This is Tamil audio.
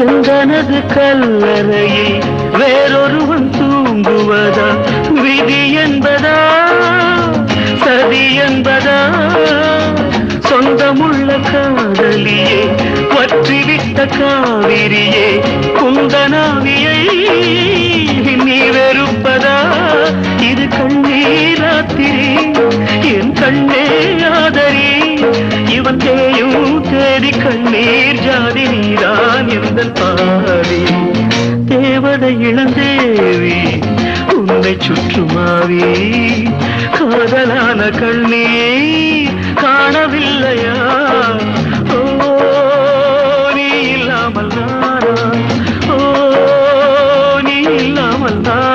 எந்தனது கல்லறையில் வேறொருவன் தூங்குவதா? விதி என்பதா? சதி என்பதா? சொந்தமுள்ள காதலியே வற்றிவிட்ட காவிரியே குந்தனாவியை நீ வெறுப்பதா? இது கண்ணீராத்திரி என் கண்ணே ஆதரி இவன் தேயும் தேடி கண் காதல் பாடி தேவதை இளந்தேவி உன்னை சுற்றுமாவி. காதலான கண்ணே காணவில்லையா? ஓ நீ இல்லாமல் நானா? ஓ நீ இல்லாமல் நான்?